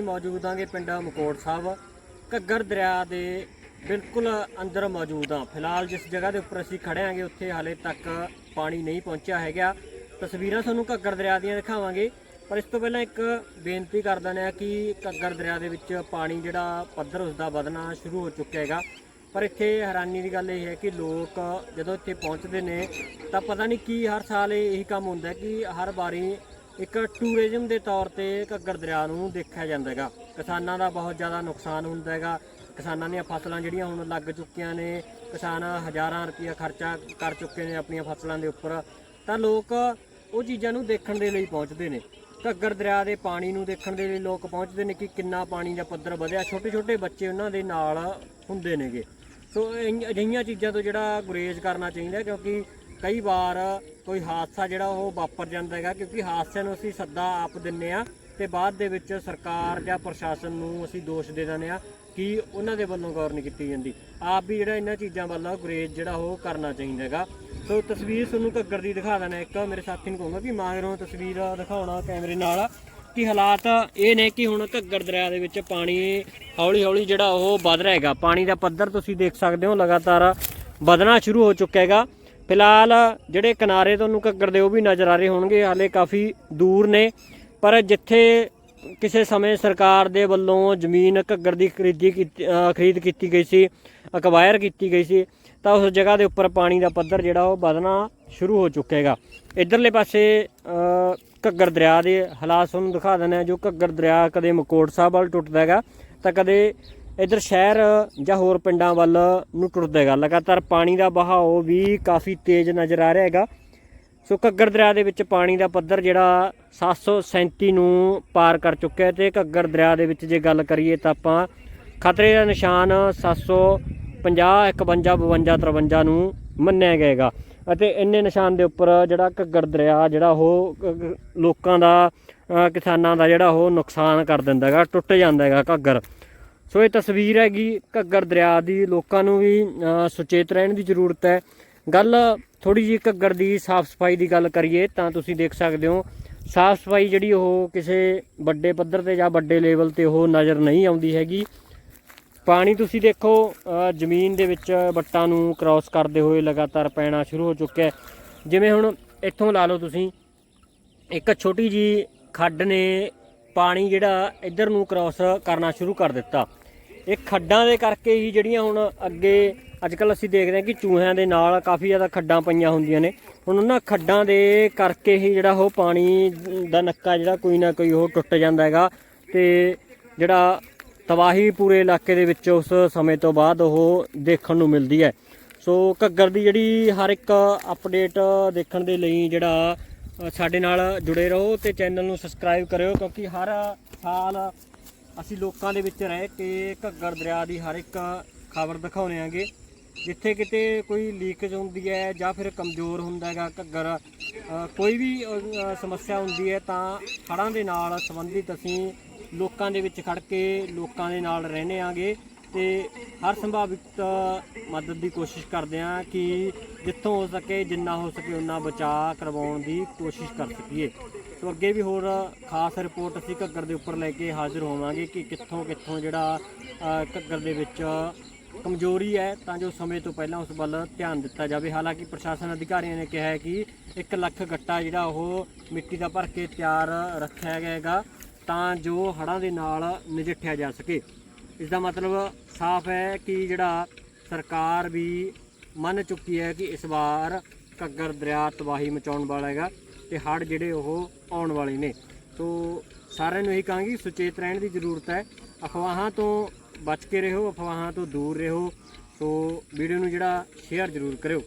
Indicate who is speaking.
Speaker 1: ਮੌਜੂਦ ਆਂਗੇ ਪਿੰਡ ਮਕੋੜ ਸਾਹਿਬ। ਘੱਗਰ ਦਰਿਆ ਦੇ ਬਿਲਕੁਲ ਅੰਦਰ ਮੌਜੂਦ ਆ। ਫਿਲਹਾਲ ਜਿਸ ਜਗ੍ਹਾ ਦੇ ਉੱਪਰ ਅਸੀਂ ਖੜੇ ਆਂਗੇ, ਉੱਥੇ ਹਾਲੇ ਤੱਕ ਪਾਣੀ ਨਹੀਂ ਪਹੁੰਚਿਆ ਹੈਗਾ। ਤਸਵੀਰਾਂ ਤੁਹਾਨੂੰ ਘੱਗਰ ਦਰਿਆ ਦੀਆਂ ਦਿਖਾਵਾਂਗੇ। ਪਰ ਇਸ ਤੋਂ ਪਹਿਲਾਂ ਇੱਕ ਬੇਨਤੀ ਕਰ ਦਿੰਦੇ ਨੇ ਕਿ ਘੱਗਰ ਦਰਿਆ ਦੇ ਵਿੱਚ ਪਾਣੀ ਜਿਹੜਾ ਪੱਧਰ ਉਸਦਾ ਵਧਣਾ ਸ਼ੁਰੂ ਹੋ ਚੁੱਕਿਆ ਹੈਗਾ। ਪਰ ਇੱਥੇ ਹੈਰਾਨੀ ਦੀ ਗੱਲ ਇਹ ਹੈ ਕਿ ਲੋਕ ਜਦੋਂ ਇੱਥੇ ਪਹੁੰਚਦੇ ਨੇ ਤਾਂ ਪਤਾ ਨਹੀਂ ਕੀ ਹਰ ਸਾਲ ਇਹ ਇਹੀ ਕੰਮ ਹੁੰਦਾ ਕਿ ਹਰ ਵਾਰੀ ਇੱਕ ਟੂਰਿਜ਼ਮ ਦੇ ਤੌਰ ਤੇ ਘੱਗਰ ਦਰਿਆ ਨੂੰ ਦੇਖਿਆ ਜਾਂਦਾ ਹੈਗਾ। ਕਿਸਾਨਾਂ ਦਾ ਬਹੁਤ ਜ਼ਿਆਦਾ ਨੁਕਸਾਨ ਹੁੰਦਾ ਹੈਗਾ। ਕਿਸਾਨਾਂ ਦੀਆਂ ਫਸਲਾਂ ਜਿਹੜੀਆਂ ਹੁਣ ਲੱਗ ਚੁੱਕੀਆਂ ਨੇ, ਕਿਸਾਨ ਹਜ਼ਾਰਾਂ ਰੁਪਇਆ ਖਰਚਾ ਕਰ ਚੁੱਕੇ ਨੇ ਆਪਣੀਆਂ ਫਸਲਾਂ ਦੇ ਉੱਪਰ। ਤਾਂ ਲੋਕ ਉਹ ਚੀਜ਼ਾਂ ਨੂੰ ਦੇਖਣ ਦੇ ਲਈ ਪਹੁੰਚਦੇ ਨੇ। ਘੱਗਰ ਦਰਿਆ ਦੇ ਪਾਣੀ ਨੂੰ ਦੇਖਣ ਦੇ ਲਈ ਲੋਕ ਪਹੁੰਚਦੇ ਨੇ ਕਿ ਕਿੰਨਾ ਪਾਣੀ ਦਾ ਪੱਧਰ ਵਧਿਆ। ਛੋਟੇ ਛੋਟੇ ਬੱਚੇ ਉਹਨਾਂ ਦੇ ਨਾਲ ਹੁੰਦੇ ਨੇਗੇ। ਸੋ ਇਨ- ਅਜਿਹੀਆਂ ਚੀਜ਼ਾਂ ਤੋਂ ਜਿਹੜਾ ਗੁਰੇਜ਼ ਕਰਨਾ ਚਾਹੀਦਾ ਕਿਉਂਕਿ ਕਈ ਵਾਰ ਕੋਈ ਹਾਦਸਾ ਜਿਹੜਾ ਉਹ ਵਾਪਰ ਜਾਂਦਾ ਹੈਗਾ, ਕਿਉਂਕਿ ਹਾਦਸਿਆਂ ਨੂੰ ਅਸੀਂ ਸੱਦਾ ਆਪ ਦਿੰਨੇ ਆ ਤੇ ਬਾਅਦ ਦੇ ਵਿੱਚ ਸਰਕਾਰ ਜਾਂ ਪ੍ਰਸ਼ਾਸਨ ਨੂੰ ਅਸੀਂ ਦੋਸ਼ ਦੇ ਦਿੰਦੇ ਆ ਕਿ ਉਹਨਾਂ ਦੇ ਵੱਲੋਂ ਗੌਰ ਨਹੀਂ ਕੀਤੀ ਜਾਂਦੀ। ਆਪ ਵੀ ਜਿਹੜਾ ਇਹਨਾਂ ਚੀਜ਼ਾਂ ਵੱਲ ਗੁਰੇਜ਼ ਜਿਹੜਾ ਉਹ ਕਰਨਾ ਚਾਹੀਦਾ ਹੈਗਾ। ਸੋ ਤਸਵੀਰ ਤੁਹਾਨੂੰ ਘੱਗਰ ਦੀ ਦਿਖਾ ਦੇਣਾ, ਇੱਕ ਮੇਰੇ ਸਾਥੀ ਨੂੰ ਕਹੂੰਗਾ ਕਿ ਮਾਹਿਰੋਂ ਤਸਵੀਰ ਦਿਖਾਉਣਾ ਕੈਮਰੇ ਨਾਲ ਕਿ ਹਾਲਾਤ ਇਹ ਨੇ ਕਿ ਹੁਣ ਘੱਗਰ ਦਰਿਆ ਦੇ ਵਿੱਚ ਪਾਣੀ ਹੌਲੀ ਹੌਲੀ ਜਿਹੜਾ ਉਹ ਵੱਧ ਰਿਹਾ ਹੈਗਾ। ਪਾਣੀ ਦਾ ਪੱਧਰ ਤੁਸੀਂ ਦੇਖ ਸਕਦੇ ਹੋ, ਲਗਾਤਾਰ ਵਧਣਾ ਸ਼ੁਰੂ ਹੋ ਚੁੱਕਾ ਹੈਗਾ। ਫਿਲਹਾਲ ਜਿਹੜੇ ਕਿਨਾਰੇ ਤੁਹਾਨੂੰ ਘੱਗਰ ਦੇ ਉਹ ਵੀ ਨਜ਼ਰ ਆ ਰਹੇ ਹੋਣਗੇ, ਹਾਲੇ ਕਾਫੀ ਦੂਰ ਨੇ। ਪਰ ਜਿੱਥੇ ਕਿਸੇ ਸਮੇਂ ਸਰਕਾਰ ਦੇ ਵੱਲੋਂ ਜ਼ਮੀਨ ਘੱਗਰ ਦੀ ਖਰੀਦੀ ਕੀਤੀ ਖਰੀਦ ਕੀਤੀ ਗਈ ਸੀ ਅਕਵਾਇਰ ਕੀਤੀ ਗਈ ਸੀ, ਤਾਂ ਉਸ ਜਗ੍ਹਾ ਦੇ ਉੱਪਰ ਪਾਣੀ ਦਾ ਪੱਧਰ ਜਿਹੜਾ ਉਹ ਵਧਣਾ ਸ਼ੁਰੂ ਹੋ ਚੁੱਕਾ ਹੈਗਾ। ਇਧਰਲੇ ਪਾਸੇ ਘੱਗਰ ਦਰਿਆ ਦੇ ਹਾਲਾਤ ਤੁਹਾਨੂੰ ਦਿਖਾ ਦਿੰਦੇ ਆ ਜੋ ਘੱਗਰ ਦਰਿਆ ਕਦੇ ਮਕੋੜ ਸਾਹਿਬ ਵੱਲ ਟੁੱਟਦਾ ਹੈਗਾ, ਤਾਂ ਕਦੇ ਇਧਰ ਸ਼ਹਿਰ ਜਾਂ ਹੋਰ ਪਿੰਡਾਂ ਵੱਲ ਨੂੰ ਟੁੱਟਦਾ ਹੈਗਾ ਲਗਾਤਾਰ ਪਾਣੀ ਦਾ ਵਹਾਅ ਵੀ ਕਾਫੀ ਤੇਜ਼ ਨਜ਼ਰ ਆ ਰਿਹਾ ਹੈਗਾ। ਸੋ ਘੱਗਰ ਦਰਿਆ ਦੇ ਵਿੱਚ ਪਾਣੀ ਦਾ ਪੱਧਰ ਜਿਹੜਾ 737 ਨੂੰ ਪਾਰ ਕਰ ਚੁੱਕਿਆ ਹੈ ਤੇ ਘੱਗਰ ਦਰਿਆ ਦੇ ਵਿੱਚ ਜੇ ਗੱਲ ਕਰੀਏ ਤਾਂ ਆਪਾਂ ਖਤਰੇ ਦਾ ਨਿਸ਼ਾਨ 750 51 52 53 ਨੂੰ ਮੰਨਿਆ ਜਾਏਗਾ ਅਤੇ ਇੰਨੇ ਨਿਸ਼ਾਨ ਦੇ ਉੱਪਰ ਜਿਹੜਾ ਘੱਗਰ ਦਰਿਆ, ਜਿਹੜਾ ਉਹ ਲੋਕਾਂ ਦਾ ਕਿਸਾਨਾਂ ਦਾ ਜਿਹੜਾ ਉਹ ਨੁਕਸਾਨ ਕਰ ਦਿੰਦਾ ਹੈਗਾ, ਟੁੱਟ ਜਾਂਦਾ ਹੈਗਾ ਘੱਗਰ। ਸੋ ਇਹ ਤਸਵੀਰ ਹੈਗੀ ਘੱਗਰ ਦਰਿਆ ਦੀ, ਲੋਕਾਂ ਨੂੰ ਵੀ ਸੁਚੇਤ ਰਹਿਣ ਦੀ ਜ਼ਰੂਰਤ ਹੈ। ਗੱਲ ਥੋੜੀ ਜਿਹੀ ਘੱਗਰ ਦੀ ਸਾਫ਼ ਸਫ਼ਾਈ ਦੀ ਗੱਲ ਕਰੀਏ ਤਾਂ ਤੁਸੀਂ ਦੇਖ ਸਕਦੇ ਹੋ, ਸਾਫ਼ ਸਫ਼ਾਈ ਜਿਹੜੀ ਉਹ ਕਿਸੇ ਵੱਡੇ ਪੱਧਰ ਤੇ ਜਾਂ ਵੱਡੇ ਲੈਵਲ ਤੇ ਉਹ ਨਜ਼ਰ ਨਹੀਂ ਆਉਂਦੀ ਹੈਗੀ। ਪਾਣੀ ਤੁਸੀਂ ਦੇਖੋ ਜ਼ਮੀਨ ਦੇ ਵਿੱਚ ਵੱਟਾਂ ਨੂੰ ਕ੍ਰਾਸ ਕਰਦੇ ਹੋਏ ਲਗਾਤਾਰ ਪੈਣਾ ਸ਼ੁਰੂ ਹੋ ਚੁੱਕਿਆ ਹੈ। ਜਿਵੇਂ ਹੁਣ ਇੱਥੋਂ ਲਾ ਲਓ ਤੁਸੀਂ, ਇੱਕ ਛੋਟੀ ਜੀ ਖੱਡ ਨੇ ਪਾਣੀ ਜਿਹੜਾ ਇੱਧਰ ਨੂੰ ਕ੍ਰਾਸ ਕਰਨਾ ਸ਼ੁਰੂ ਕਰ ਦਿੱਤਾ। ਇਹ ਖੱਡਾਂ ਦੇ ਕਰਕੇ ਹੀ ਜਿਹੜੀਆਂ ਹੁਣ ਅੱਗੇ ਅੱਜ ਕੱਲ ਅਸੀਂ ਦੇਖਦੇ ਹਾਂ ਕਿ ਚੂਹਿਆਂ ਦੇ ਨਾਲ ਕਾਫੀ ਜ਼ਿਆਦਾ ਖੱਡਾਂ ਪਈਆਂ ਹੁੰਦੀਆਂ ਨੇ। ਹੁਣ ਉਹਨਾਂ ਖੱਡਾਂ ਦੇ ਕਰਕੇ ਹੀ ਜਿਹੜਾ ਉਹ ਪਾਣੀ ਦਾ ਨੱਕਾ ਜਿਹੜਾ ਕੋਈ ਨਾ ਕੋਈ ਉਹ ਟੁੱਟ ਜਾਂਦਾ ਹੈਗਾ ਤੇ ਜਿਹੜਾ ਤਬਾਹੀ ਪੂਰੇ ਇਲਾਕੇ ਦੇ ਵਿੱਚ ਉਸ ਸਮੇਂ ਤੋਂ ਬਾਅਦ ਉਹ ਦੇਖਣ ਨੂੰ ਮਿਲਦੀ ਹੈ। ਸੋ ਘੱਗਰ ਦੀ ਜਿਹੜੀ ਹਰ ਇੱਕ ਅਪਡੇਟ ਦੇਖਣ ਦੇ ਲਈ ਜਿਹੜਾ ਸਾਡੇ ਨਾਲ ਜੁੜੇ ਰਹੋ ਤੇ ਚੈਨਲ ਨੂੰ ਸਬਸਕ੍ਰਾਈਬ ਕਰਿਓ ਕਿਉਂਕਿ ਹਰ ਸਾਲ ਅਸੀਂ ਲੋਕਾਂ ਦੇ ਵਿੱਚ ਰਹਿ ਕੇ ਘੱਗਰ ਦਰਿਆ ਦੀ ਹਰ ਇੱਕ ਖਬਰ ਦਿਖਾਉਂਦੇ ਆਂਗੇ। ਜਿੱਥੇ ਕਿਤੇ ਕੋਈ ਲੀਕੇਜ ਹੁੰਦੀ ਹੈ ਜਾਂ ਫਿਰ ਕਮਜ਼ੋਰ ਹੁੰਦਾ ਹੈਗਾ ਘੱਗਰ ਕੋਈ ਵੀ ਸਮੱਸਿਆ ਹੁੰਦੀ ਹੈ ਤਾਂ ਹੜ੍ਹਾਂ ਦੇ ਨਾਲ ਸੰਬੰਧਿਤ ਅਸੀਂ ਲੋਕਾਂ ਦੇ ਵਿੱਚ ਖੜ ਕੇ ਲੋਕਾਂ ਦੇ ਨਾਲ ਰਹਿੰਦੇ ਆਂਗੇ। ਤੇ ਹਰ ਸੰਭਾਵਿਤ ਮਦਦ ਦੀ ਕੋਸ਼ਿਸ਼ ਕਰਦੇ ਹਾਂ ਕਿ ਜਿੱਥੋਂ ਹੋ ਸਕੇ, ਜਿੰਨਾ ਹੋ ਸਕੇ ਉਨਾ ਬਚਾਅ ਕਰਵਾਉਣ ਦੀ ਕੋਸ਼ਿਸ਼ ਕਰ ਸਕੀਏ। ਸੋ ਅੱਗੇ ਵੀ ਹੋਰ ਖਾਸ ਰਿਪੋਰਟ ਅਸੀਂ ਘੱਗਰ ਦੇ ਉੱਪਰ ਲੈ ਕੇ ਹਾਜ਼ਰ ਹੋਵਾਂਗੇ ਕਿ ਕਿੱਥੋਂ ਕਿੱਥੋਂ ਜਿਹੜਾ ਘੱਗਰ ਦੇ ਵਿੱਚ ਕਮਜ਼ੋਰੀ ਹੈ, ਤਾਂ ਜੋ ਸਮੇਂ ਤੋਂ ਪਹਿਲਾਂ ਉਸ ਵੱਲ ਧਿਆਨ ਦਿੱਤਾ ਜਾਵੇ। ਹਾਲਾਂਕਿ ਪ੍ਰਸ਼ਾਸਨ ਅਧਿਕਾਰੀਆਂ ਨੇ ਕਿਹਾ ਹੈ ਕਿ 1 ਲੱਖ ਗੱਟਾ ਜਿਹੜਾ ਉਹ ਮਿੱਟੀ ਦਾ ਭਰ ਕੇ ਤਿਆਰ ਰੱਖਿਆ ਗਿਆ ਹੈਗਾ ਤਾਂ ਜੋ ਹੜ੍ਹਾਂ ਦੇ ਨਾਲ ਨਜਿੱਠਿਆ ਜਾ ਸਕੇ। ਇਸ ਦਾ ਮਤਲਬ ਸਾਫ਼ ਹੈ ਕਿ ਜਿਹੜਾ ਸਰਕਾਰ ਵੀ ਮੰਨ ਚੁੱਕੀ ਹੈ ਕਿ ਇਸ ਵਾਰ ਘੱਗਰ ਦਰਿਆ ਤਬਾਹੀ ਮਚਾਉਣ ਵਾਲਾ ਹੈਗਾ ਤੇ ਹੜ੍ਹ ਜਿਹੜੇ ਉਹ ਆਉਣ ਵਾਲੇ ਨੇ। ਸੋ ਸਾਰਿਆਂ ਨੂੰ ਇਹ ਕਹਾਂਗੀ, ਸੁਚੇਤ ਰਹਿਣ ਦੀ ਜ਼ਰੂਰਤ ਹੈ। ਅਫਵਾਹਾਂ ਤੋਂ ਬਚ ਕੇ ਰਹੋ, ਅਫਵਾਹਾਂ ਤੋਂ ਦੂਰ ਰਹੋ। ਸੋ ਵੀਡੀਓ ਨੂੰ ਜਿਹੜਾ ਸ਼ੇਅਰ ਜ਼ਰੂਰ ਕਰਿਓ।